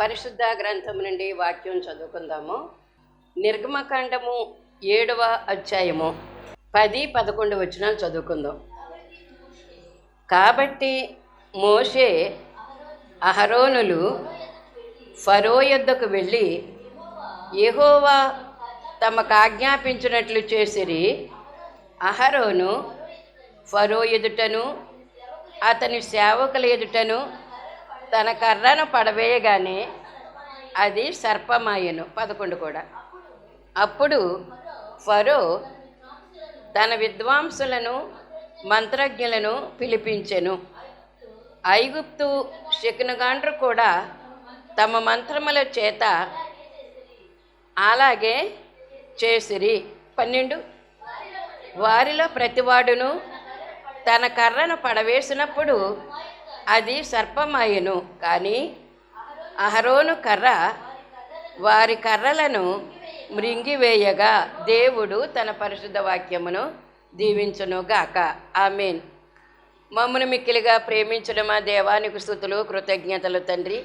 పరిశుద్ధ గ్రంథం నుండి వాక్యం చదువుకుందాము. నిర్గమకాండము ఏడవ అధ్యాయము. పది పదకొండు వచ్చిన చదువుకుందాం. కాబట్టి మోషే అహరోనులు ఫరో యొద్దకు వెళ్ళి ఎహోవా తమకు ఆజ్ఞాపించినట్లు చేసిరి. అహరోను ఫరో ఎదుటను అతని సేవకుల ఎదుటను తన కర్రను పడవేయగానే అది సర్పమాయను పదకొండు కూడా. అప్పుడు ఫరో తన విద్వాంసులను మంత్రజ్ఞులను పిలిపించెను. ఐగుప్తు శకునగాండ్రు కూడా తమ మంత్రముల చేత అలాగే చేసిరి. పన్నెండు. వారిలో ప్రతివాడును తన కర్రను పడవేసినప్పుడు అది సర్పమాయను. కానీ అహరోను కర్ర వారి కర్రలను మృంగివేయగా దేవుడు తన పరిశుద్ధ వాక్యమును దీవించునుగాక. ఆమెన్. మమ్మను మిక్కిలిగా ప్రేమించడమా దేవానికి స్థుతులు కృతజ్ఞతలు తండ్రి.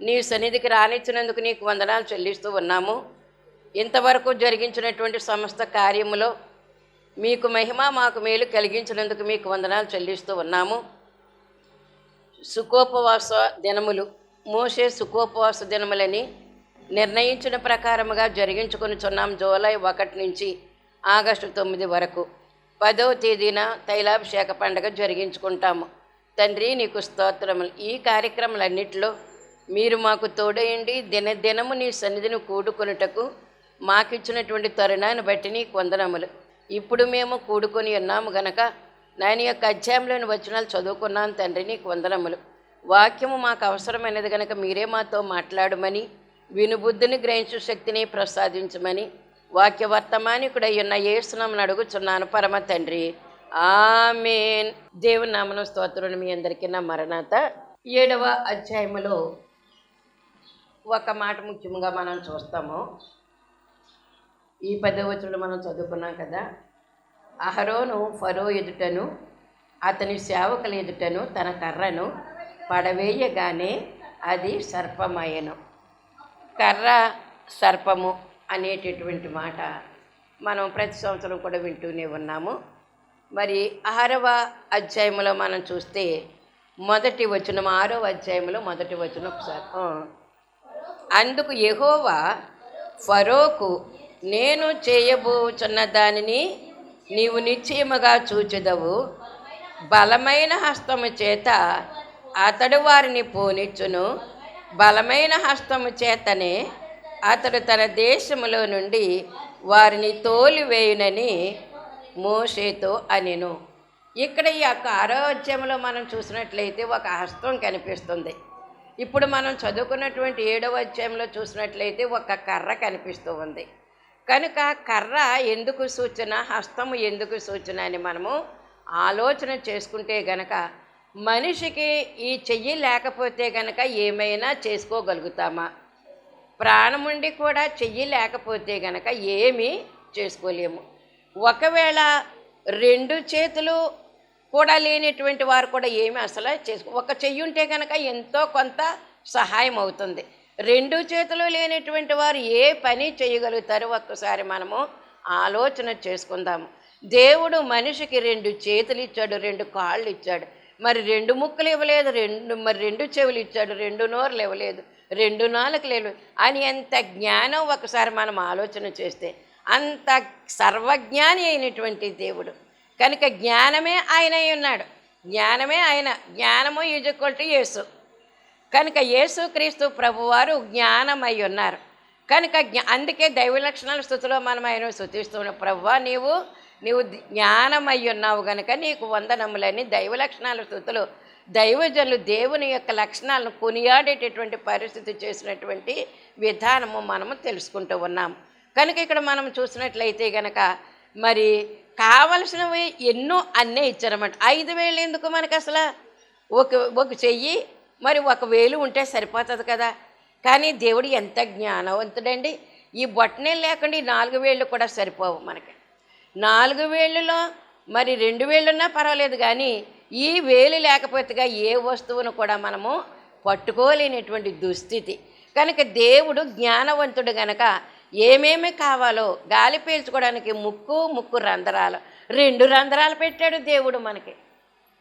నీ సన్నిధికి రానిచ్చినందుకు నీకు వందనాలు చెల్లిస్తూ ఉన్నాము. ఇంతవరకు జరిగించినటువంటి సమస్త కార్యములో మీకు మహిమ మాకు మేలు కలిగించినందుకు మీకు వందనాలు చెల్లిస్తూ ఉన్నాము. సుఖోపవాస దినములు. మోసే సుఖోపవాస దినములని నిర్ణయించిన ప్రకారముగా జరిగించుకొనిచున్నాం జూలై ఒకటి నుంచి ఆగస్టు తొమ్మిది వరకు. పదవ తేదీన తైలాభిషేక పండుగ జరిగించుకుంటాము. తండ్రి నీకు స్తోత్రములు. ఈ కార్యక్రమాలన్నిటిలో మీరు మాకు తోడయండి. దినదినము నీ సన్నిధిని కూడుకొనుటకు మాకిచ్చినటువంటి తరుణాన్ని బట్టి నీ కొందనములు. ఇప్పుడు మేము కూడుకొని ఉన్నాము గనక నేను యొక్క అధ్యాయంలోని వచనాలు చదువుకున్నాను తండ్రి నీకు వందనములు. వాక్యము మాకు అవసరమైనది కనుక మీరే మాతో మాట్లాడమని వినుబుద్ధిని గ్రహించు శక్తిని ప్రసాదించమని వాక్య వర్తమానికుడై ఉన్న ఏసునామని అడుగుచున్నాను పరమ తండ్రి. ఆమెన్. దేవుని నామన స్తోత్రుని మీ అందరికీ నా మరణాత ఏడవ అధ్యాయములో ఒక మాట ముఖ్యంగా మనం చూస్తాము. ఈ పదవచనం మనం చదువుకున్నాం కదా అహరోను ఫరో ఎదుటను అతని సేవకుల ఎదుటను తన కర్రను పడవేయగానే అది సర్పమయను. కర్ర సర్పము అనేటటువంటి మాట మనం ప్రతి సంవత్సరం కూడా వింటూనే ఉన్నాము. మరి ఆరవ అధ్యాయంలో మనం చూస్తే మొదటి వచనం ఆరవ అధ్యాయంలో మొదటి వచనం ఒకసారి. అందుకు యెహోవా ఫరోకు నేను చేయబోచున్న దానిని నీవు నిశ్చయముగా చూచుదవు. బలమైన హస్తము చేత అతడు వారిని పోనిచ్చును. బలమైన హస్తము చేతనే అతడు తన దేశములో నుండి వారిని తోలివేయునని మోషేతో అనెను. ఇక్కడ ఈ యొక్క ఆరోగ్యంలో మనం చూసినట్లయితే ఒక హస్తం కనిపిస్తుంది. ఇప్పుడు మనం చదువుకున్నటువంటి ఏడవ అధ్యాయంలో చూసినట్లయితే ఒక కర్ర కనిపిస్తూ ఉంది. కనుక కర్ర ఎందుకు సూచన హస్తము ఎందుకు సూచన అని మనము ఆలోచన చేసుకుంటే గనక మనిషికి ఈ చెయ్యి లేకపోతే గనక ఏమైనా చేసుకోగలుగుతామా? ప్రాణముండి కూడా చెయ్యి లేకపోతే గనక ఏమీ చేసుకోలేము. ఒకవేళ రెండు చేతులు కూడా లేనటువంటి వారు కూడా ఏమి అసలు చేసుకో ఒక చెయ్యి ఉంటే కనుక ఎంతో కొంత సహాయం అవుతుంది. రెండు చేతులు లేనటువంటి వారు ఏ పని చేయగలుగుతారో ఒక్కసారి మనము ఆలోచన చేసుకుందాము. దేవుడు మనిషికి రెండు చేతులు ఇచ్చాడు రెండు కాళ్ళు ఇచ్చాడు. మరి రెండు ముక్కలు ఇవ్వలేదు రెండు మరి రెండు చెవులు ఇచ్చాడు రెండు నోరులు ఇవ్వలేదు రెండు నాలుగు లేవు అని ఎంత జ్ఞానం ఒకసారి మనం ఆలోచన చేస్తే అంత సర్వజ్ఞాని అయినటువంటి దేవుడు. కనుక జ్ఞానమే ఆయన అయి ఉన్నాడు. జ్ఞానమే ఆయన. జ్ఞానము ఈజ్వల్ టు యేసు. కనుక యేసుక్రీస్తు ప్రభువారు జ్ఞానమై ఉన్నారు. కనుక జ్ఞా అందుకే దైవ లక్షణాల స్థుతిలో మనం ఆయన స్థుతిస్తున్నాం. ప్రభువా నీవు నీవు జ్ఞానమై ఉన్నావు గనుక నీకు వందనములని దైవ లక్షణాల స్థుతులు. దైవజనులు దేవుని యొక్క లక్షణాలను కొనియాడేటటువంటి పరిస్థితి చేసినటువంటి విధానము మనము తెలుసుకుంటూ ఉన్నాం. కనుక ఇక్కడ మనం చూసినట్లయితే గనక మరి కావలసినవి ఎన్నో అన్నీ ఇచ్చారన్నమాట. ఐదు వేలు ఎందుకు మనకు అసలు ఒక ఒక చెయ్యి మరి ఒక వేలు ఉంటే సరిపోతుంది కదా. కానీ దేవుడు ఎంత జ్ఞానవంతుడండి. ఈ బొట్టనే లేకుండా ఈ నాలుగు వేళ్ళు కూడా సరిపోవు మనకి. నాలుగు వేళ్ళులో మరి రెండు వేళ్ళున్నా పర్వాలేదు కానీ ఈ వేలు లేకపోతేగా ఏ వస్తువును కూడా మనము పట్టుకోలేనటువంటి దుస్థితి. కనుక దేవుడు జ్ఞానవంతుడు గనక ఏమేమి కావాలో గాలి పీల్చుకోవడానికి ముక్కు ముక్కు రంధ్రాలు. రెండు రంధ్రాలు పెట్టాడు దేవుడు మనకి.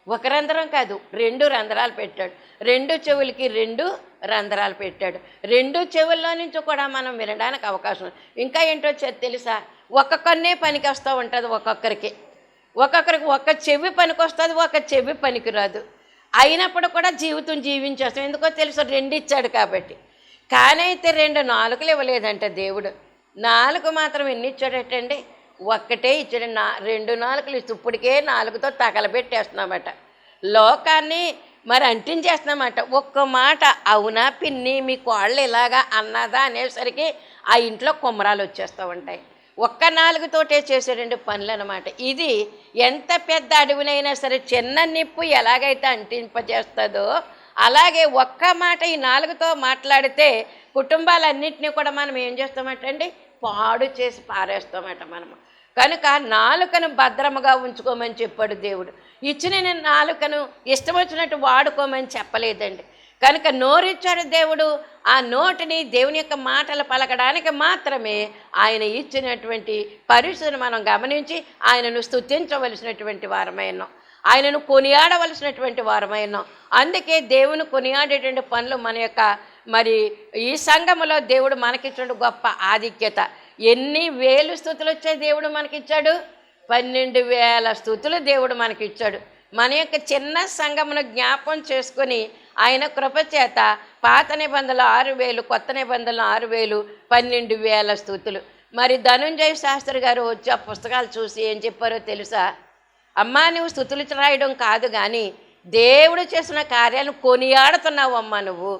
ఒక రంధ్రం కాదు రెండు రంధ్రాలు పెట్టాడు. రెండు చెవులకి రెండు రంధ్రాలు పెట్టాడు. రెండు చెవుల్లో నుంచి కూడా మనం వినడానికి అవకాశం ఇంకా ఏంటో తెలుసా? ఒక్కొక్కనే పనికి వస్తూ ఉంటుంది ఒక్కొక్కరికి. ఒక్కొక్కరికి ఒక్క చెవి పనికి వస్తుంది ఒక చెవి పనికిరాదు. అయినప్పుడు కూడా జీవితం జీవించేస్తాం. ఎందుకో తెలుసు? రెండు ఇచ్చాడు కాబట్టి. కానీ అయితే రెండు నాలుగులు ఇవ్వలేదంట దేవుడు. నాలుగు మాత్రం ఎన్ని ఇచ్చాడటండి? ఒక్కటే ఇచ్చాడు నా రెండు నాలుగులు ఇచ్చి ఇప్పటికే నాలుగుతో తగలబెట్టేస్తున్నామట. లోకాన్ని మరి అంటించేస్తున్నామట. ఒక్క మాట అవునా పిన్ని మీ కోళ్ళు ఇలాగా అన్నదా అనేసరికి ఆ ఇంట్లో కుమ్మరాలు వచ్చేస్తూ ఉంటాయి. ఒక్క నాలుగుతోటే చేసేటువంటి పనులు అనమాట ఇది ఎంత పెద్ద అడవినైనా సరే చిన్న నిప్పు ఎలాగైతే అంటింపజేస్తుందో అలాగే ఒక్క మాట ఈ నాలుగుతో మాట్లాడితే కుటుంబాలన్నింటినీ కూడా మనం ఏం చేస్తామటండి? పాడు చేసి పారేస్తామట మనము. కనుక నాలుకను భద్రముగా ఉంచుకోమని చెప్పాడు దేవుడు. ఇచ్చిన నేను నాలుకను ఇష్టం వచ్చినట్టు వాడుకోమని చెప్పలేదండి. కనుక నోరిచ్చాడు దేవుడు ఆ నోటిని దేవుని యొక్క మాటలు పలకడానికి మాత్రమే ఆయన ఇచ్చినటువంటి పరిస్థితిని మనం గమనించి ఆయనను స్థుతించవలసినటువంటి వారమైనాం ఆయనను కొనియాడవలసినటువంటి వారమైనాం అందుకే దేవుని కొనియాడేటువంటి పనులు మన యొక్క మరి ఈ సంఘములో దేవుడు మనకిచ్చిన గొప్ప ఆధిక్యత. ఎన్ని వేలు స్థుతులు వచ్చాయి దేవుడు మనకిచ్చాడు? పన్నెండు వేల స్థుతులు దేవుడు మనకిచ్చాడు. మన యొక్క చిన్న సంఘమును జ్ఞాపం చేసుకొని ఆయన కృపచేత పాత నిబంధనలు ఆరు వేలు కొత్త నిబంధనలు ఆరు వేలు పన్నెండు వేల స్థుతులు. మరి ధనుంజయ శాస్త్రి గారు వచ్చి ఆ పుస్తకాలు చూసి ఏం చెప్పారో తెలుసా? అమ్మా నువ్వు స్థుతులు రాయడం కాదు కానీ దేవుడు చేసిన కార్యాలను కొనియాడుతున్నావు అమ్మా నువ్వు.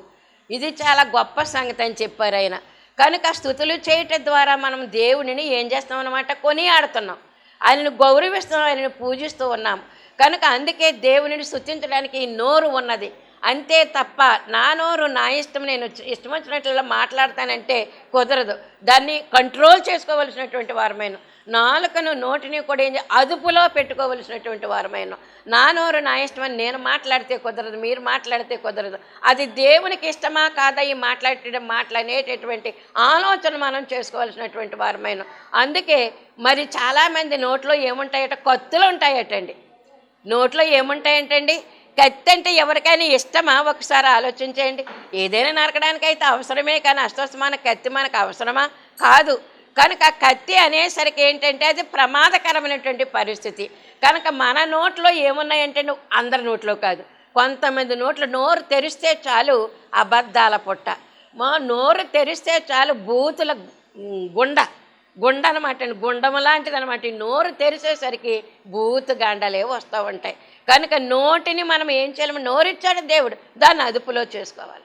ఇది చాలా గొప్ప సంగతి అని చెప్పారు ఆయన. కనుక స్థుతులు చేయటం ద్వారా మనం దేవుడిని ఏం చేస్తాం అనమాట కొనియాడుతున్నాం. ఆయనను గౌరవిస్తున్నాం ఆయనను పూజిస్తూ ఉన్నాం. కనుక అందుకే దేవునిని స్థుతించడానికి ఈ నోరు ఉన్నది. అంతే తప్ప నా నోరు నా ఇష్టం నేను ఇష్టం వచ్చినట్లుగా మాట్లాడతానంటే కుదరదు. దాన్ని కంట్రోల్ చేసుకోవలసినటువంటి వారమైన నాలుకను నోటిని కూడా ఏం అదుపులో పెట్టుకోవలసినటువంటి వారమైన నా నోరు నా ఇష్టమని నేను మాట్లాడితే కుదరదు మీరు మాట్లాడితే కుదరదు. అది దేవునికి ఇష్టమా కాదా ఈ మాట్లాడటం మాట్లాడేటటువంటి ఆలోచన మనం చేసుకోవాల్సినటువంటి వారమైన. అందుకే మరి చాలామంది నోట్లో ఏముంటాయట? కత్తులు ఉంటాయటండి. నోట్లో ఏముంటాయంటండి? కత్తి అంటే ఎవరికైనా ఇష్టమా? ఒకసారి ఆలోచించేయండి. ఏదైనా నరకడానికైతే అవసరమే కానీ అస్తమైన కత్తి మనకు అవసరమా? కాదు. కనుక కత్తి అనేసరికి ఏంటంటే అది ప్రమాదకరమైనటువంటి పరిస్థితి. కనుక మన నోట్లో ఏమున్నాయంటే నువ్వు అందరి నోట్లో కాదు. కొంతమంది నోట్లో నోరు తెరిస్తే చాలు అబద్ధాల పుట్ట. మా నోరు తెరిస్తే చాలు బూతుల గుండ. గుండ అనమాట గుండం లాంటిది అనమాట నోరు తెరిచేసరికి బూతు గండలే వస్తూ ఉంటాయి. కనుక నోటిని మనం ఏం చేయలేము. నోరిచ్చాడు దేవుడు దాన్ని అదుపులో చేసుకోవాలి.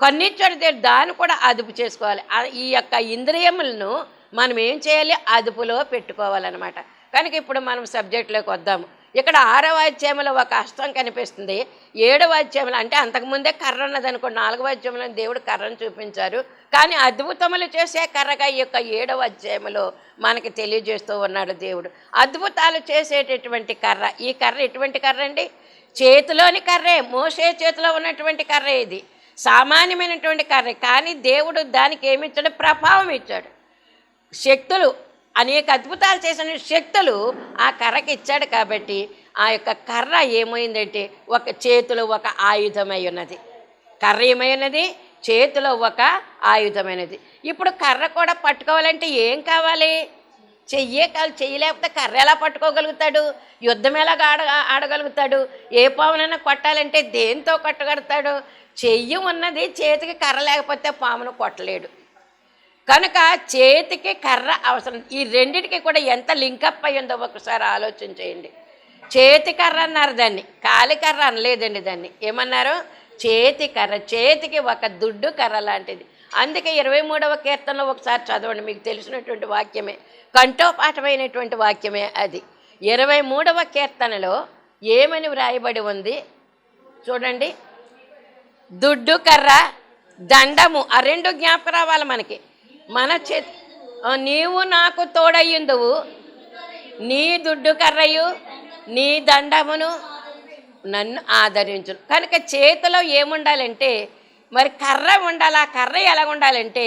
కొన్నిచ్చాడు దేవుడు దాన్ని కూడా అదుపు చేసుకోవాలి. ఈ యొక్క ఇంద్రియములను మనం ఏం చేయాలి? అదుపులో పెట్టుకోవాలన్నమాట. కనుక ఇప్పుడు మనం సబ్జెక్టులోకి వద్దాము. ఇక్కడ ఆరవ అధ్యాయంలో ఒక అస్తం కనిపిస్తుంది. ఏడవ అధ్యాయంలో అంటే అంతకుముందే కర్ర ఉన్నది అనుకో నాలుగవ అధ్యాయంలో దేవుడు కర్రను చూపించారు. కానీ అద్భుతములు చేసే కర్రగా ఈ యొక్క ఏడవ అధ్యాయంలో మనకి తెలియజేస్తూ ఉన్నాడు దేవుడు. అద్భుతాలు చేసేటటువంటి కర్ర. ఈ కర్ర ఎటువంటి కర్ర అండి? చేతిలోని కర్రే. మోసే చేతిలో ఉన్నటువంటి కర్రే ఇది. సామాన్యమైనటువంటి కర్రే. కానీ దేవుడు దానికి ఏమి ఇచ్చాడు? ప్రభావం ఇచ్చాడు. శక్తులు అనేక అద్భుతాలు చేసిన శక్తులు ఆ కర్రకి ఇచ్చాడు కాబట్టి ఆ యొక్క కర్ర ఏమైందంటే ఒక చేతిలో ఒక ఆయుధమై ఉన్నది. కర్ర ఏమైనది చేతిలో ఒక ఆయుధమైనది ఇప్పుడు కర్ర కూడా పట్టుకోవాలంటే ఏం కావాలి? చెయ్యే కాదు చెయ్యలేకపోతే కర్ర ఎలా పట్టుకోగలుగుతాడు? యుద్ధం ఎలా ఆడ ఆడగలుగుతాడు? ఏ పామునైనా కొట్టాలంటే దేంతో కొట్టగలుగుతాడు? చెయ్యి ఉన్నది చేతికి కర్ర లేకపోతే పామును కొట్టలేడు. కనుక చేతికి కర్ర అవసరం. ఈ రెండిటికి కూడా ఎంత లింకప్ అయ్యిందో ఒకసారి ఆలోచన చేయండి. చేతి కర్ర అన్నారు దాన్ని. కాలి కర్ర అనలేదండి దాన్ని. ఏమన్నారు? చేతి కర్ర. చేతికి ఒక దుడ్డు కర్ర లాంటిది. అందుకే ఇరవై మూడవ కీర్తనలో ఒకసారి చదవండి. మీకు తెలిసినటువంటి వాక్యమే. కంఠోపాఠమైనటువంటి వాక్యమే అది. ఇరవై మూడవ కీర్తనలో ఏమని వ్రాయబడి ఉంది? చూడండి. దుడ్డు కర్ర దండము. ఆ రెండు జ్ఞాపకం రావాలి మనకి. మన చే నీవు నాకు తోడయ్యుందువు. నీ దుడ్డు కర్రయు నీ దండమును నన్ను ఆదరించు. కనుక చేతిలో ఏముండాలంటే మరి కర్ర ఉండాలి ఆ కర్ర ఎలా ఉండాలంటే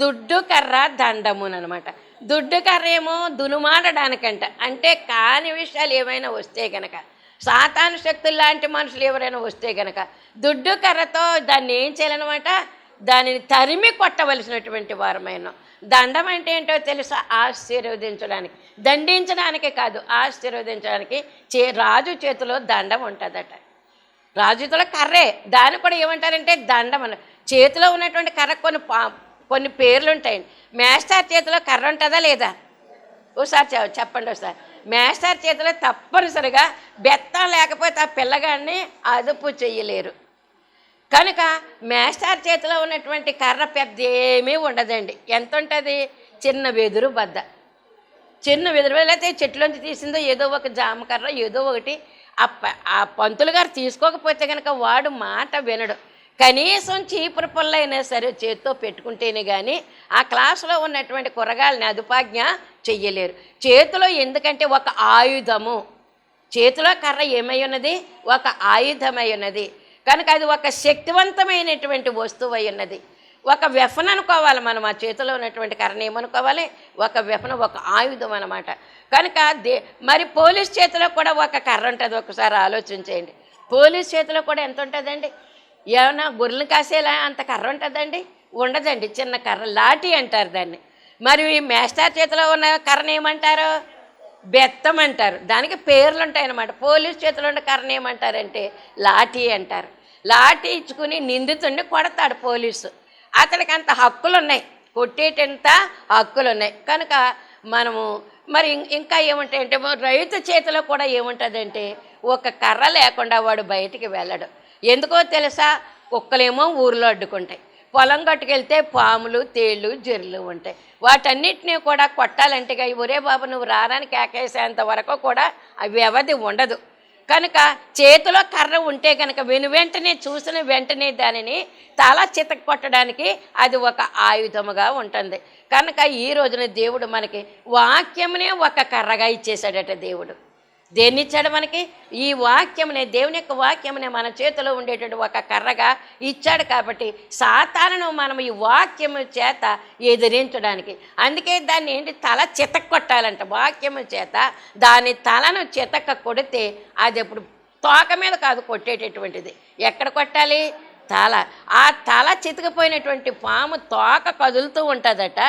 దుడ్డు కర్ర దండమునమాట దుడ్డు కర్ర ఏమో దునుమాడడానికంట అంటే కాని విషయాలు ఏమైనా వస్తే గనక సాతాను శక్తులు లాంటి మనుషులు ఎవరైనా వస్తే గనక దుడ్డు కర్రతో దాన్ని ఏం చేయాలన్నమాట? దానిని తరిమి కొట్టవలసినటువంటి వారమైన. దండం అంటే ఏంటో తెలుసా? ఆశీర్వదించడానికి. దండించడానికి కాదు ఆశీర్వదించడానికి చే రాజు చేతిలో దండం ఉంటుందట. రాజుతుల కర్రే. దాన్ని కూడా ఏమంటారంటే దండం అని చేతిలో ఉన్నటువంటి కర్ర కొన్ని కొన్ని పేర్లు ఉంటాయండి మేస్టార్ చేతిలో కర్ర ఉంటుందా లేదా? ఓసారి చెప్పండి ఒకసారి మేస్టార్ చేతిలో తప్పనిసరిగా బెత్తం లేకపోతే ఆ పిల్లగాడిని అదుపు చెయ్యలేరు. కనుక మేస్టార్ చేతిలో ఉన్నటువంటి కర్ర పెద్ద ఏమీ ఉండదండి. ఎంత ఉంటుంది? చిన్న వెదురు బద్ద. చిన్న వెదురు లేకపోతే చెట్లోంచి తీసిందో ఏదో ఒక జామకర్ర ఏదో ఒకటి. ఆ ప- ఆ పంతులు గారు తీసుకోకపోతే కనుక వాడు మాట వినడు. కనీసం చీపురు పళ్ళైనా సరే చేత్తో పెట్టుకుంటేనే కానీ ఆ క్లాసులో ఉన్నటువంటి కూరగాయలని అదుపాజ్ఞ చెయ్యలేరు. చేతిలో ఎందుకంటే ఒక ఆయుధము. చేతిలో కర్ర ఏమై ఉన్నది? ఒక ఆయుధమై ఉన్నది. కనుక అది ఒక శక్తివంతమైనటువంటి వస్తువు అయి ఉన్నది. ఒక వ్యసన అనుకోవాలి మనం ఆ చేతిలో ఉన్నటువంటి కర్రని ఏమనుకోవాలి? ఒక వ్యఫన ఒక ఆయుధం అనమాట కనుక దే మరి పోలీస్ చేతిలో కూడా ఒక కర్ర ఉంటుంది ఒకసారి ఆలోచించేయండి పోలీస్ చేతిలో కూడా ఎంత ఉంటుందండి? ఏమైనా గొర్రెలు కాసేలా అంత కర్ర ఉంటుందండి? ఉండదండి చిన్న కర్ర లాఠీ అంటారు దాన్ని. మరి ఈ మేస్టార్ చేతిలో ఉన్న కరణ ఏమంటారు? బెత్తం అంటారు. దానికి పేర్లు ఉంటాయన్నమాట. పోలీస్ చేతిలో ఉన్న కరణ ఏమంటారంటే లాఠీ అంటారు. లాఠీ ఇచ్చుకుని నిందితుండి కొడతాడు పోలీసు. అతడికి అంత హక్కులు ఉన్నాయి కొట్టేటంత హక్కులు ఉన్నాయి కనుక మనము మరి ఇంకా ఏముంటాయంటే రైతు చేతిలో కూడా ఏముంటుందంటే ఒక కర్ర లేకుండా వాడు బయటికి వెళ్ళడు. ఎందుకో తెలుసా? కుక్కలేమో ఊర్లో అడ్డుకుంటాయి. పొలం గట్టుకెళ్తే పాములు తేళ్ళు జర్లు ఉంటాయి. వాటన్నిటినీ కూడా కొట్టాలంటే ఒరే బాబు నువ్వు రారానికి కేకేసేంత వరకు కూడా వ్యవధి ఉండదు. కనుక చేతిలో కర్ర ఉంటే కనుక వెను వెంటనే చూసిన వెంటనే దానిని తల చితక కొట్టడానికి అది ఒక ఆయుధముగా ఉంటుంది. కనుక ఈ రోజున దేవుడు మనకి వాక్యమునే ఒక కర్రగా ఇచ్చేసాడట దేవుడు. దేన్ని ఇచ్చాడు మనకి? ఈ వాక్యమునే దేవుని యొక్క వాక్యమునే మన చేతిలో ఉండేటువంటి ఒక కర్రగా ఇచ్చాడు కాబట్టి సాతాలను మనం ఈ వాక్యము చేత ఎదిరించడానికి. అందుకే దాన్ని ఏంటి? తల చితక కొట్టాలంట. వాక్యము చేత దాని తలను చితక కొడితే అది ఎప్పుడు తోక మీద కాదు కొట్టేటటువంటిది. ఎక్కడ కొట్టాలి? తల. ఆ తల చితికిపోయినటువంటి పాము తోక కదులుతూ ఉంటుందట.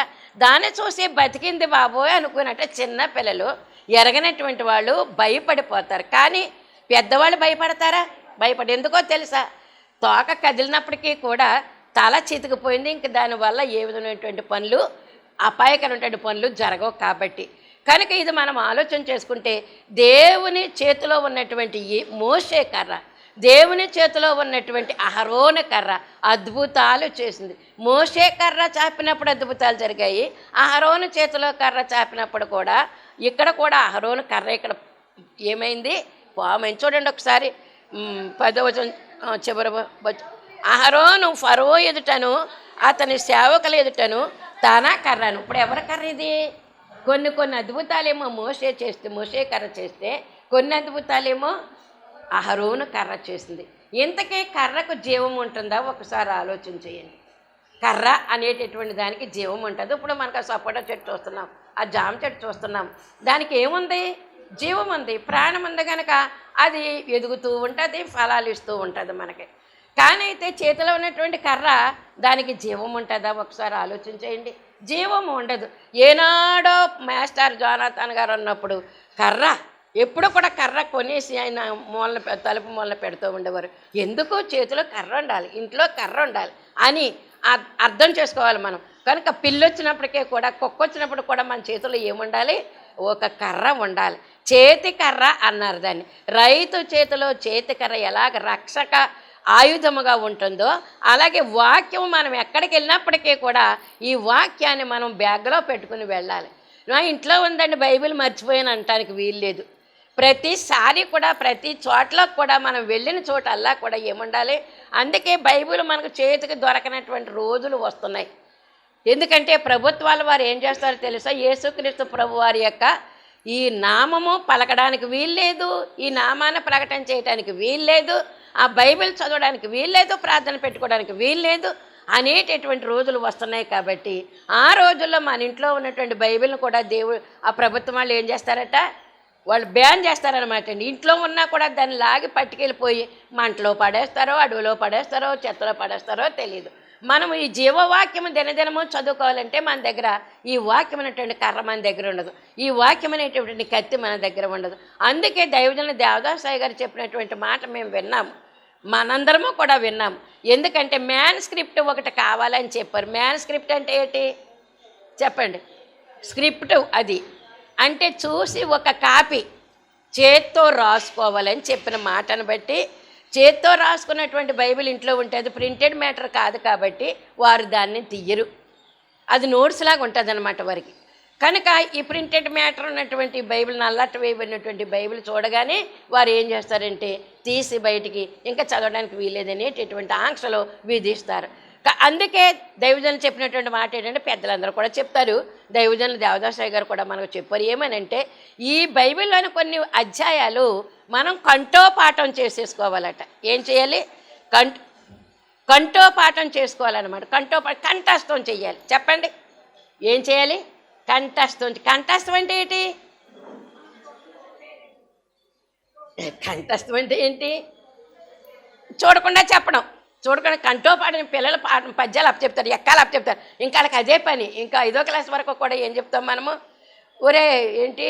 దాన్ని చూసి బతికింది బాబోయ్ అనుకున్నట్ట చిన్న పిల్లలు ఎరగనటువంటి వాళ్ళు భయపడిపోతారు. కానీ పెద్దవాళ్ళు భయపడతారా? భయపడి ఎందుకో తెలుసా? తోక కదిలినప్పటికీ కూడా తల చితికిపోయింది. ఇంక దానివల్ల ఏ విధమైనటువంటి పనులు అపాయకరమైనటువంటి పనులు జరగవు కాబట్టి. కనుక ఇది మనం ఆలోచన చేసుకుంటే దేవుని చేతిలో ఉన్నటువంటి ఈ మోసే కర్ర దేవుని చేతిలో ఉన్నటువంటి అహరోన కర్ర అద్భుతాలు చేసింది. మోసే కర్ర చాపినప్పుడు అద్భుతాలు జరిగాయి. అహరోను చేతిలో కర్ర చాపినప్పుడు కూడా ఇక్కడ కూడా అహరోను కర్ర ఇక్కడ ఏమైంది? పామైంది చూడండి ఒకసారి. మ్, పదవ చివరి అహరోను ఫరో ఎదుటను అతని సేవకుల ఎదుటను తానా కర్రను. ఇప్పుడు ఎవరి కర్ర ఇది? కొన్ని కొన్ని అద్భుతాలేమో మోసే చేస్తే మోసే కర్ర చేస్తే కొన్ని అద్భుతాలేమో అహరోను కర్ర చేసింది ఇంతకీ కర్రకు జీవం ఉంటుందా ఒకసారి ఆలోచన చేయండి. కర్ర అనేటటువంటి దానికి జీవం ఉంటుంది. ఇప్పుడు మనకు ఆ సపోటా చెట్టు చూస్తున్నాం ఆ జామ చెట్టు చూస్తున్నాం. దానికి ఏముంది? జీవం ఉంది. ప్రాణం ఉంది కనుక అది ఎదుగుతూ ఉంటుంది ఫలాలు ఇస్తూ ఉంటుంది మనకి. కానీ అయితే చేతిలో ఉన్నటువంటి కర్ర దానికి జీవం ఉంటుందా? ఒకసారి ఆలోచన చేయండి. జీవం ఉండదు. ఏనాడో మాస్టర్ జోనాథన్ గారు ఉన్నప్పుడు కర్ర ఎప్పుడు కూడా కర్ర కొనేసి ఆయన మూలన పె- తలుపు మూలన పెడుతూ ఉండేవారు. ఎందుకు చేతిలో కర్ర ఉండాలి ఇంట్లో కర్ర ఉండాలి అని అర్థం చేసుకోవాలి మనం. కనుక పిల్లి వచ్చినప్పటికే కూడా కుక్క వచ్చినప్పుడు కూడా మన చేతిలో ఏముండాలి? ఒక కర్ర ఉండాలి. చేతి కర్ర అన్నారు దాన్ని. రైతు చేతిలో చేతి కర్ర ఎలాగ రక్షక ఆయుధముగా ఉంటుందో అలాగే వాక్యం మనం ఎక్కడికి వెళ్ళినప్పటికీ కూడా ఈ వాక్యాన్ని మనం బ్యాగ్లో పెట్టుకుని వెళ్ళాలి. నా ఇంట్లో ఉందండి బైబిల్ మర్చిపోయాను అంటానికి వీల్లేదు. ప్రతిసారి కూడా ప్రతి చోట్ల కూడా మనం వెళ్ళిన చోటల్లా కూడా ఏముండాలి? అందుకే బైబిల్ మనకు చేతికి దొరకనటువంటి రోజులు వస్తున్నాయి. ఎందుకంటే ప్రభుత్వాలు వారు ఏం చేస్తారో తెలుసా? యేసుక్రీస్తు ప్రభు వారి యొక్క ఈ నామము పలకడానికి వీల్లేదు ఈ నామాన్ని ప్రకటన చేయడానికి వీల్లేదు ఆ బైబిల్ చదవడానికి వీల్లేదు ప్రార్థన పెట్టుకోవడానికి వీల్లేదు అనేటటువంటి రోజులు వస్తున్నాయి కాబట్టి ఆ రోజుల్లో మన ఇంట్లో ఉన్నటువంటి బైబిల్ని కూడా దేవుడు ఆ ప్రభుత్వం వాళ్ళు ఏం చేస్తారట? వాళ్ళు బ్యాన్ చేస్తారనమాట అండి. ఇంట్లో ఉన్నా కూడా దాన్ని లాగి పట్టుకెళ్ళిపోయి మంటలో పడేస్తారో అడవిలో పడేస్తారో చెత్తలో పడేస్తారో తెలియదు మనం ఈ జీవవాక్యం దినదినము చదువుకోవాలంటే మన దగ్గర ఈ వాక్యం అనేటువంటి కర్ర మన దగ్గర ఉండదు. ఈ వాక్యం అనేటువంటి కత్తి మన దగ్గర ఉండదు. అందుకే దైవజన దేవదాసాయి గారు చెప్పినటువంటి మాట మేము విన్నాము మనందరము కూడా విన్నాము ఎందుకంటే మ్యాన్ స్క్రిప్ట్ ఒకటి కావాలని చెప్పారు. మ్యాన్ స్క్రిప్ట్ అంటే ఏంటి? చెప్పండి. స్క్రిప్ట్ అది. అంటే చూసి ఒక కాపీ చేత్తో రాసుకోవాలని చెప్పిన మాటను బట్టి చేత్తో రాసుకున్నటువంటి బైబిల్ ఇంట్లో ఉంటుంది ప్రింటెడ్ మ్యాటర్ కాదు కాబట్టి వారు దాన్ని తీయరు. అది నోట్స్ లాగా ఉంటుంది అనమాట వారికి. కనుక ఈ ప్రింటెడ్ మ్యాటర్ ఉన్నటువంటి బైబిల్ నల్లట వేయబడినటువంటి బైబిల్ చూడగానే వారు ఏం చేస్తారంటే తీసి బయటికి ఇంకా చదవడానికి వీలేదనేటటువంటి ఆంక్షలు విధిస్తారు. అందుకే దైవజనులు చెప్పినటువంటి మాట ఏంటంటే పెద్దలందరూ కూడా చెప్తారు. దైవజనులు దేవదాసరావు గారు కూడా మనకు చెప్పారు. ఏమనంటే ఈ బైబిల్లోని కొన్ని అధ్యాయాలు మనం కంఠోపాఠం చేసేసుకోవాలట. ఏం చేయాలి? కంఠ కంఠోపాఠం చేసుకోవాలన్నమాట. కంఠోపా కంఠస్థం చేయాలి. చెప్పండి. ఏం చేయాలి? కంఠస్థం కంఠస్థం అంటే ఏంటి? కంఠస్థం అంటే ఏంటి? చూడకుండా చెప్పడం. చూడకుండా కంటో పాడిన పిల్లలు పాట పద్యాలు అప్పచెప్తారు ఎక్కాలు అప్పచెప్తారు. ఇంకా వాళ్ళకి అదే పని. ఇంకా ఐదో క్లాస్ వరకు కూడా ఏం చెప్తాం మనము? ఒరే ఏంటి?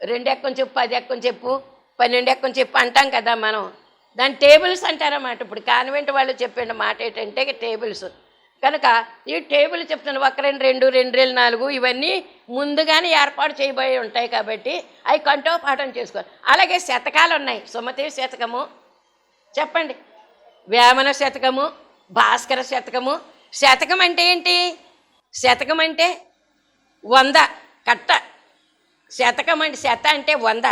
రెండు ఎక్కని చెప్పు పది ఎక్కని చెప్పు పన్నెండు ఎక్కని చెప్పు అంటాం కదా మనం. దాని టేబుల్స్ అంటారన్నమాట. ఇప్పుడు కాన్వెంట్ వాళ్ళు చెప్పిన మాట ఏంటంటే టేబుల్స్. కనుక ఈ టేబుల్ చెప్తున్న ఒక రెండు రెండు రెండు రెండు నాలుగు ఇవన్నీ ముందుగానే ఏర్పాటు చేయబోయి ఉంటాయి కాబట్టి అవి కంటో పాఠం చేసుకోవాలి. అలాగే శతకాలు ఉన్నాయి. సుమతి శతకము. చెప్పండి. వేమన శతకము భాస్కర శతకము. శతకం అంటే ఏంటి? శతకం అంటే వంద కట్ట. శతకం అంటే శత అంటే వంద.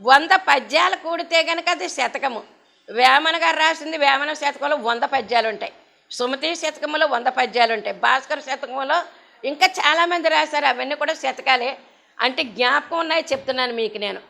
వంద పద్యాలు కూడితే కనుక అది శతకము. వేమన గారు రాసింది వేమన శతకంలో వంద పద్యాలు ఉంటాయి. సుమతి శతకంలో వంద పద్యాలు ఉంటాయి. భాస్కర శతకంలో ఇంకా చాలామంది రాశారు. అవన్నీ కూడా శతకాలే. అంటే జ్ఞాపకం ఉన్నాయి చెప్తున్నాను మీకు నేను.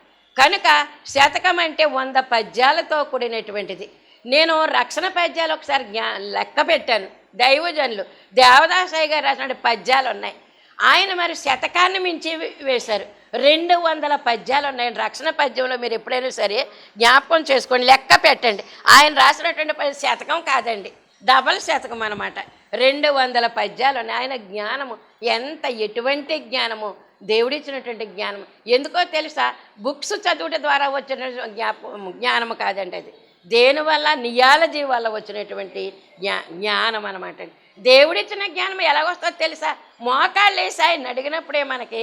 కనుక శతకం అంటే వంద పద్యాలతో కూడినటువంటిది. నేను రక్షణ పద్యాలు ఒకసారి జ్ఞా లెక్క పెట్టాను. దైవజనులు. దేవదాసాయి గారు రాసిన పద్యాలు ఉన్నాయి. ఆయన మరి శతకాన్ని మించి వేశారు. రెండు వందల పద్యాలు ఉన్నాయి రక్షణ పద్యంలో మీరు ఎప్పుడైనా సరే జ్ఞాపకం చేసుకోండి. లెక్క పెట్టండి. ఆయన రాసినటువంటి పది శతకం కాదండి. డబల్ శతకం అనమాట రెండు వందల పద్యాలు ఉన్నాయి. ఆయన జ్ఞానము. ఎంత ఎటువంటి జ్ఞానము? దేవుడిచ్చినటువంటి జ్ఞానం ఎందుకో తెలుసా? బుక్స్ చదువుట ద్వారా వచ్చిన జ్ఞాప జ్ఞానము కాదండి అది. దేనివల్ల నియాలజీ వల్ల వచ్చినటువంటి జ్ఞా జ్ఞానం అనమాట దేవుడిచ్చిన జ్ఞానం ఎలాగొస్తుందో తెలుసా? మోకాళ్ళు వేసి ఆయన అడిగినప్పుడే మనకి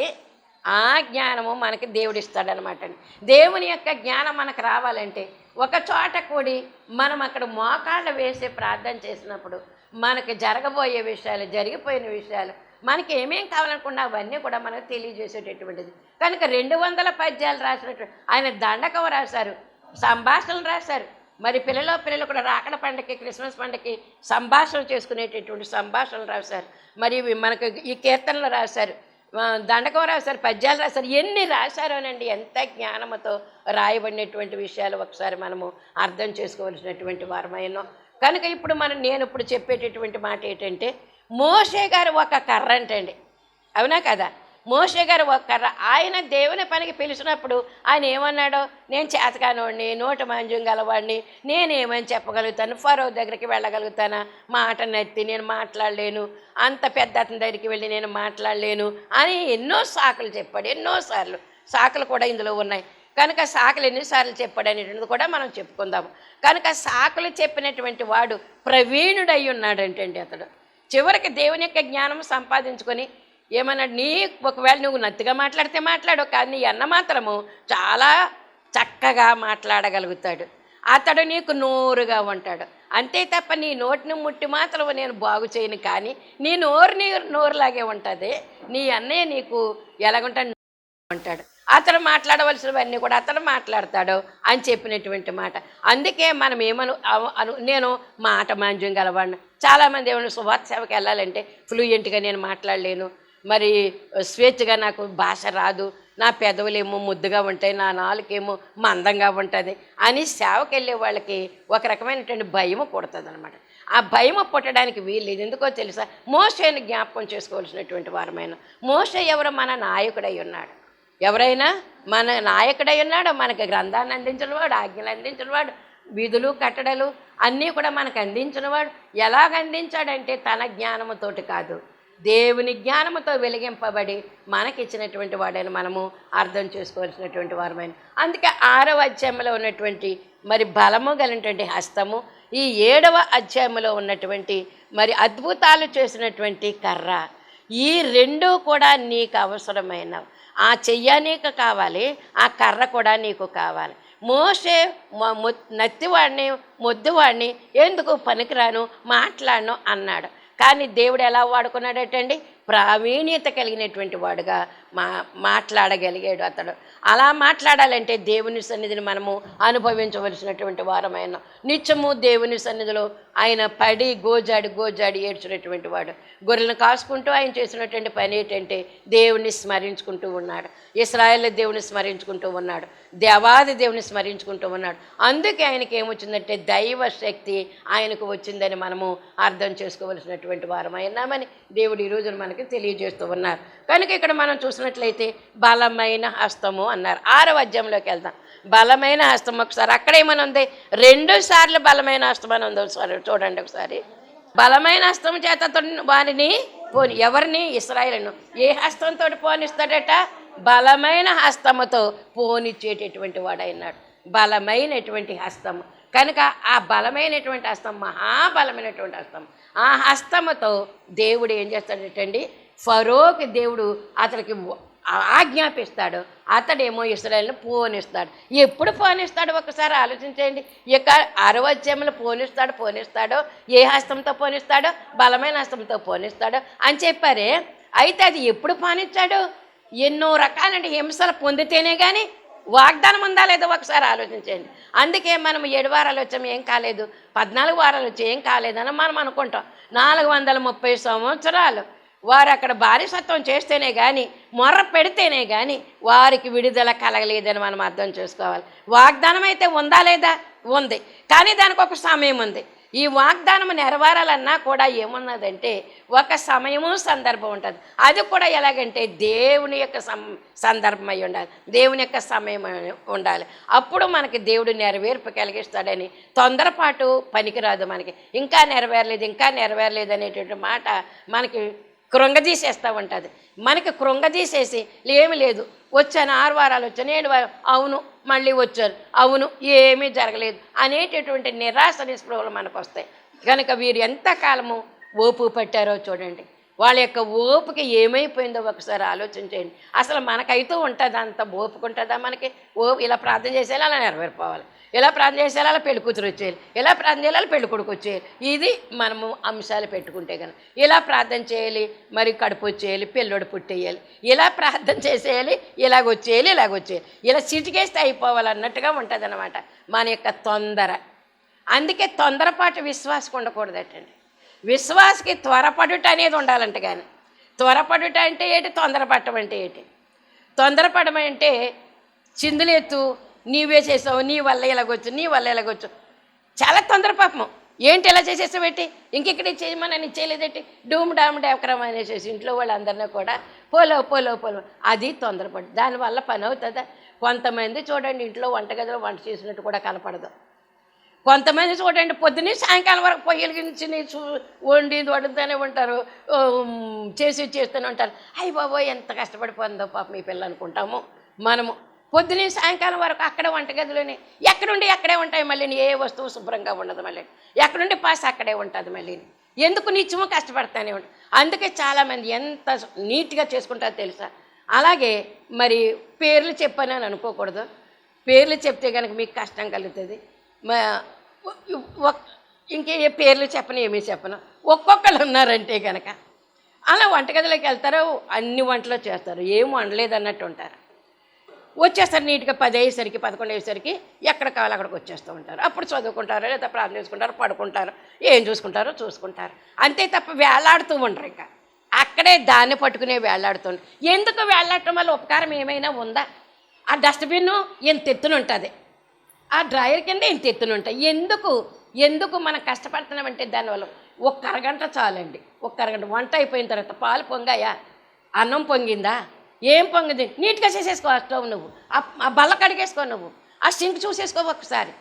ఆ జ్ఞానము మనకి దేవుడిస్తాడనమాట అండి. దేవుని యొక్క జ్ఞానం మనకు రావాలంటే ఒక చోట కూడి మనం అక్కడ మోకాళ్ళు వేసి ప్రార్థన చేసినప్పుడు మనకి జరగబోయే విషయాలు జరిగిపోయిన విషయాలు మనకి ఏమేం కావాలనుకున్నా అవన్నీ కూడా మనకు తెలియజేసేటటువంటిది. కనుక రెండు వందల పద్యాలు రాసినట్టు ఆయన దండకం రాశారు సంభాషణలు రాశారు మరి పిల్లలు పిల్లలు కూడా రాకడ పండగకి క్రిస్మస్ పండగకి సంభాషణ చేసుకునేటటువంటి సంభాషణలు రాశారు. మరి మనకు ఈ కీర్తనలు రాశారు. దండకం రాశారు పద్యాలు రాశారు ఎన్ని రాశారోనండి ఎంత జ్ఞానముతో రాయబడినటువంటి విషయాలు ఒకసారి మనము అర్థం చేసుకోవలసినటువంటి వారమైనా. కనుక ఇప్పుడు మనం నేను ఇప్పుడు చెప్పేటటువంటి మాట ఏంటంటే మోషే గారు ఒక కర్రంటండి అవునా కదా? మోషే గారు ఒక్కర్ర ఆయన దేవుని పనికి పిలిచినప్పుడు ఆయన ఏమన్నాడో నేను చేతకానోడిని నోటి మాంజ్యం గలవాడిని నేనేమని చెప్పగలుగుతాను? ఫరో దగ్గరికి వెళ్ళగలుగుతానా? మాట నత్తి నేను మాట్లాడలేను. అంత పెద్ద అతని దగ్గరికి వెళ్ళి నేను మాట్లాడలేను అని ఎన్నో సాకులు చెప్పాడు ఎన్నోసార్లు సాకులు కూడా ఇందులో ఉన్నాయి. కనుక సాకులు ఎన్నిసార్లు చెప్పాడు అనేటువంటిది కూడా మనం చెప్పుకుందాము కనుక సాకులు చెప్పినటువంటి వాడు ప్రవీణుడై ఉన్నాడంటండి అతడు. చివరికి దేవుని యొక్క జ్ఞానం సంపాదించుకొని ఏమన్నాడు నీ ఒకవేళ నువ్వు నత్తిగా మాట్లాడితే మాట్లాడు కానీ నీ అన్న మాత్రము చాలా చక్కగా మాట్లాడగలుగుతాడు. అతడు నీకు నోరుగా ఉంటాడు. అంతే తప్ప నీ నోటిని ముట్టి మాత్రం నేను బాగు చేయను కానీ నీ నోరు నీ నోరులాగే ఉంటుంది. నీ అన్నయ్య నీకు ఎలాగుంటాడు ఉంటాడు. అతను మాట్లాడవలసినవన్నీ కూడా అతను మాట్లాడతాడు అని చెప్పినటువంటి మాట. అందుకే మనం ఏమను అవ- అను నేను మాట మాంజ్యం గలవాడిని చాలామంది ఏమైనా సువార్త సేవకి వెళ్ళాలంటే ఫ్లూయెంట్గా నేను మాట్లాడలేను. మరి స్వేచ్ఛగా నాకు భాష రాదు నా పెదవులేమో ముద్దుగా ఉంటాయి నా నాలుకేమో మందంగా ఉంటుంది అని సేవకి వెళ్ళే వాళ్ళకి ఒక రకమైనటువంటి భయము పుడుతుంది అనమాట ఆ భయం పుట్టడానికి వీల్లేదు. ఎందుకో తెలుసా? మోషేని జ్ఞాపకం చేసుకోవాల్సినటువంటి వారమైన మోస ఎవరు మన నాయకుడై ఉన్నాడు. ఎవరైనా మన నాయకుడై ఉన్నాడు మనకి గ్రంథాన్ని అందించినవాడు ఆజ్ఞలు అందించినవాడు వీధులు కట్టడలు అన్నీ కూడా మనకు అందించినవాడు. ఎలాగ అందించాడంటే తన జ్ఞానముతోటి కాదు. దేవుని జ్ఞానముతో వెలిగింపబడి మనకిచ్చినటువంటి వాడని మనము అర్థం చేసుకోవాల్సినటువంటి వారమైన. అందుకే ఆరవ అధ్యాయంలో ఉన్నటువంటి మరి బలము కలిగినటువంటి హస్తము ఈ ఏడవ అధ్యాయంలో ఉన్నటువంటి మరి అద్భుతాలు చేసినటువంటి కర్ర ఈ రెండు కూడా నీకు అవసరమైనవి. ఆ చెయ్య నీకు కావాలి ఆ కర్ర కూడా నీకు కావాలి. మోసే నత్తివాడిని మొద్దువాడిని ఎందుకు పనికిరాను మాట్లాడను అన్నాడు. కానీ దేవుడు ఎలా వాడుకున్నాడటండి? ప్రావీణ్యత కలిగినటువంటి వాడుగా మా మాట్లాడగలిగాడు అతడు. అలా మాట్లాడాలంటే దేవుని సన్నిధిని మనము అనుభవించవలసినటువంటి వారమైన నిత్యము దేవుని సన్నిధిలో ఆయన పడి గోజాడి గోజాడి ఏడ్చినటువంటి వాడు. గొర్రెలను కాసుకుంటూ ఆయన చేసినటువంటి పని ఏంటంటే దేవుణ్ణి స్మరించుకుంటూ ఉన్నాడు. ఇస్రాయల్ దేవుని స్మరించుకుంటూ ఉన్నాడు. దేవాది దేవుని స్మరించుకుంటూ ఉన్నాడు. అందుకే ఆయనకి ఏమొచ్చిందంటే దైవ శక్తి ఆయనకు వచ్చిందని మనము అర్థం చేసుకోవలసినటువంటి వారమైనామని దేవుడు ఈ రోజున మనకి తెలియజేస్తూ ఉన్నారు. కనుక ఇక్కడ మనం చూసినట్లయితే బలమైన హస్తము అన్నారు. ఆరవ అధ్యాయంలోకి వెళ్దాం. బలమైన హస్తం ఒకసారి. అక్కడ ఏమని ఉంది రెండు సార్లు బలమైన హస్తం అని ఉంది ఒకసారి. చూడండి ఒకసారి. బలమైన హస్తం చేత వారిని పోని ఎవరిని? ఇస్రాయలను. ఏ హస్తంతో పోనిస్తాడట? బలమైన హస్తముతో పోనిచ్చేటటువంటి వాడైనాడు. బలమైనటువంటి హస్తము. కనుక ఆ బలమైనటువంటి హస్తం మహాబలమైనటువంటి హస్తం. ఆ హస్తముతో దేవుడు ఏం చేస్తాడటండి ఫరోకి దేవుడు అతనికి ఆజ్ఞాపిస్తాడు. అతడేమో ఇస్రాయల్ని పోనిస్తాడు. ఎప్పుడు పోనిస్తాడు? ఒకసారి ఆలోచించండి ఇక అరవత్యములు పోనిస్తాడు పోనిస్తాడో. ఏ హస్తంతో పోనిస్తాడో? బలమైన హస్తంతో పోనిస్తాడో అని చెప్పారే. అయితే అది ఎప్పుడు పోనిచ్చాడు? ఎన్నో రకాలంటే హింసలు పొందితేనే కానీ వాగ్దానం ఉందా లేదో ఒకసారి ఆలోచించండి అందుకే మనం ఏడు వారాలు వచ్చాము ఏం కాలేదు. పద్నాలుగు వారాలు వచ్చి ఏం కాలేదని మనం అనుకుంటాం. నాలుగు వందల ముప్పై సంవత్సరాలు. వారు అక్కడ భారీసత్వం చేస్తేనే కానీ మొర్ర పెడితేనే కానీ వారికి విడుదల కలగలేదని మనం అర్థం చేసుకోవాలి. వాగ్దానం అయితే ఉందా లేదా? ఉంది. కానీ దానికి ఒక సమయం ఉంది. ఈ వాగ్దానం నెరవేరాలన్నా కూడా ఏమున్నదంటే ఒక సమయము సందర్భం ఉంటుంది. అది కూడా ఎలాగంటే దేవుని యొక్క సం సందర్భం అయి ఉండాలి. దేవుని యొక్క సమయం ఉండాలి. అప్పుడు మనకి దేవుడు నెరవేర్పు కలిగిస్తాడని తొందరపాటు పనికిరాదు మనకి. ఇంకా నెరవేరలేదు ఇంకా నెరవేరలేదు అనేటువంటి మాట మనకి కృంగదీసేస్తూ ఉంటుంది. మనకి కృంగదీసేసి ఏమి లేదు వచ్చాను ఆరు వారాలు వచ్చాను ఏడు వారాలు అవును మళ్ళీ వచ్చారు. అవును ఏమీ జరగలేదు. అనేటటువంటి నిరాశ నిస్పృహలు మనకు వస్తాయి కనుక వీరు ఎంతకాలము ఓపు పట్టారో చూడండి. వాళ్ళ యొక్క ఓపిక ఏమైపోయిందో ఒకసారి ఆలోచించండి అసలు మనకైతే ఉంటుంది? అంత ఓపుకుంటుందా మనకి? ఓ ఇలా ప్రార్థన చేసేలా అలా నెరవేరిపోవాలి. ఇలా ప్రార్థన చేసేలా అలా పెళ్ళి కూతురు వచ్చేయాలి. ఇలా ప్రార్థన చేయాలి? పెళ్ళి కొడుకు వచ్చేయాలి. ఇది మనము అంశాలు పెట్టుకుంటే కనుక ఇలా ప్రార్థన చేయాలి? మరి కడుపు వచ్చేయాలి పిల్లోడు పుట్టేయాలి. ఇలా ప్రార్థన చేసేయాలి? ఇలాగొచ్చేయాలి ఇలాగొచ్చేయాలి ఇలాగ వచ్చేయాలి. ఇలా చిటికేస్తే అయిపోవాలన్నట్టుగా ఉంటుంది అనమాట మన యొక్క తొందర. అందుకే తొందరపాటు విశ్వాసం ఉండకూడదటండి. విశ్వాసకి త్వరపడుట అనేది ఉండాలంట కానీ త్వరపడుట అంటే ఏంటి? తొందరపడటం అంటే ఏంటి? తొందరపడమంటే అంటే చిందులెత్తు నీవే చేసావు నీ వల్ల ఇలాగొచ్చు నీ వల్ల ఇలాగొచ్చు. చాలా తొందర పాపం ఏంటి ఎలా చేసేసావేటి ఇంకెక్కడ చేయమని అని చేయలేదేంటి డూమ్ డామ్ డాకరం అనేసేసి ఇంట్లో వాళ్ళందరినీ కూడా పోలో పోలో పోలో. అది తొందరపడు దానివల్ల పని అవుతుందా? కొంతమంది చూడండి ఇంట్లో వంటగదిలో వంట చేసినట్టు కూడా కనపడదు. కొంతమంది చూడండి పొద్దున్నే సాయంకాలం వరకు పొయ్యిల గురించి చూ వండి వండుతూనే ఉంటారు. చేసి చేస్తూనే ఉంటారు. అయ్యి బాబోయ్ ఎంత కష్టపడిపోతుందో పాప మీ పిల్ల అనుకుంటాము మనము. పొద్దున్నే సాయంకాలం వరకు అక్కడ వంటగదిలోనే. ఎక్కడుండి అక్కడే ఉంటాయి మళ్ళీ ఏ వస్తువు శుభ్రంగా ఉండదు మళ్ళీ. ఎక్కడుండి పాస్ అక్కడే ఉంటుంది మళ్ళీ. ఎందుకు నిత్యము కష్టపడతానే ఉంటుంది అందుకే చాలామంది ఎంత నీట్గా చేసుకుంటారో తెలుసా? అలాగే మరి పేర్లు చెప్పానని అనుకోకూడదు. పేర్లు చెప్తే కనుక మీకు కష్టం కలుగుతుంది. మా ఇంకే పేర్లు చెప్పను ఏమీ చెప్పను. ఒక్కొక్కరు ఉన్నారంటే కనుక అలా వంటగదిలోకి వెళ్తారు అన్ని వంటలు చేస్తారు. ఏం వండలేదు అన్నట్టు ఉంటారు. వచ్చేస్తారు నీట్గా పది అయ్యేసరికి పదకొండు అయ్యేసరికి ఎక్కడ కావాలి అక్కడికి వచ్చేస్తూ ఉంటారు. అప్పుడు చదువుకుంటారు లేదా ప్రార్థన చేసుకుంటారు పడుకుంటారు ఏం చూసుకుంటారో చూసుకుంటారు. అంతే తప్ప వేలాడుతూ ఉండరు ఇంకా. అక్కడే దాన్ని పట్టుకునే వేలాడుతుంది ఎందుకు వేలాడటం వల్ల ఉపకారం ఏమైనా ఉందా? ఆ డస్ట్బిన్ ఎంత ఎత్తున ఉంటుంది? ఆ డ్రాయర్ కింద ఎంత ఎత్తున ఉంటాయి ఎందుకు ఎందుకు మనం కష్టపడుతున్నామంటే దానివల్ల ఒక్క అరగంట చాలండి. ఒక్క అరగంట. వంట అయిపోయిన తర్వాత పాలు పొంగాయా? అన్నం పొంగిందా? ఏం పొంగింది? నీట్గా చేసేసుకో ఆ స్టవ్ నువ్వు. ఆ- ఆ బల్ల కడిగేసుకో నువ్వు. ఆ సింక్ చూసేసుకో ఒకసారి.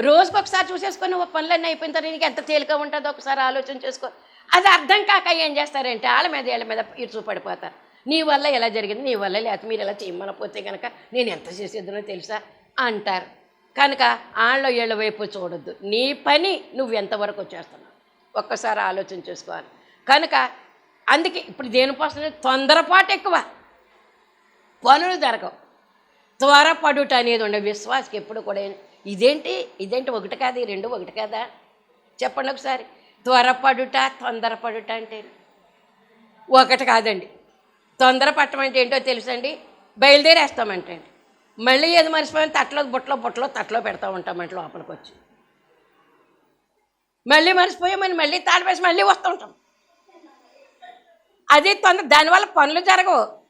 రోజుకి ఒకసారి చూసేసుకో నువ్వు. పనులన్నీ అయిపోయిన తర్వాత నీకు ఎంత తేలిక ఉంటుందో ఒకసారి ఆలోచన చేసుకో. అది అర్థం కాక ఏం చేస్తారంటే వాళ్ళ మీద వీళ్ళ మీద ఇరుచు పడిపోతారు. నీ వల్ల ఎలా జరిగింది? నీ వల్ల లేకపోతే మీరు ఎలా చేయమనపోతే కనుక నేను ఎంత చేసేద్దనో తెలుసా? అంటారు. కనుక వాళ్ళ వీళ్ళ వైపు చూడొద్దు. నీ పని నువ్వు ఎంతవరకు వచ్చేస్తున్నావు ఒక్కసారి ఆలోచన చేసుకోవాలి. కనుక అందుకే ఇప్పుడు దేనికోసం? తొందరపాటు ఎక్కువ. పనులు జరగవు. త్వరపడుట అనేది ఉండే విశ్వాసకి ఎప్పుడు కూడా ఇదేంటి? ఇదేంటి ఒకటి కాదు రెండు ఒకటి కాదా? చెప్పండి ఒకసారి. త్వరపడుట తొందరపడుట అంటే ఒకటి కాదండి. తొందరపడటం అంటే ఏంటో తెలుసండి? బయలుదేరేస్తామంటే అండి మళ్ళీ ఏది మర్చిపోయిన తట్లో బుట్టలో బుట్టలో తట్లో పెడతా ఉంటామంటే లోపలికి వచ్చి. మళ్ళీ మర్చిపోయామని మళ్ళీ తాడిపేసి మళ్ళీ వస్తూ ఉంటాం. అది తొందర దానివల్ల పనులు జరగవు.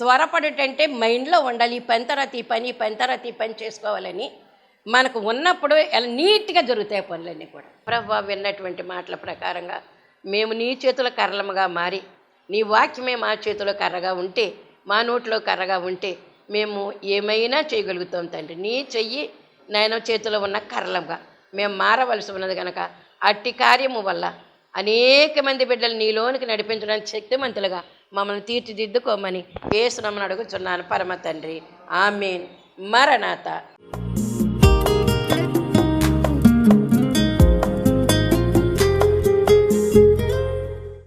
త్వరపడటంటే మైండ్లో ఉండాలి. ఈ పని తర్వాత ఈ పని ఈ పని తర్వాత ఈ పని చేసుకోవాలని మనకు ఉన్నప్పుడు ఎలా నీట్గా జరుగుతాయి పనులన్నీ కూడా. ప్రభా విన్నటువంటి మాటల ప్రకారంగా మేము నీ చేతుల కర్రలముగా మారి నీ వాక్యమే మా చేతిలో కర్రగా ఉంటే మా నోట్లో కర్రగా ఉంటే మేము ఏమైనా చేయగలుగుతాం తండ్రి. నీ చెయ్యి నేను చేతిలో ఉన్న కర్రలంగా మేము మారవలసి ఉన్నది కనుక అట్టి కార్యము వల్ల అనేక మంది బిడ్డలు నీలోనికి నడిపించడానికి శక్తిమంతులుగా మమ్మల్ని తీర్చిదిద్దుకోమని వేసునమ్మని అడుగుచున్నాను. పరమ తండ్రి. ఆమెన్. మరణాత.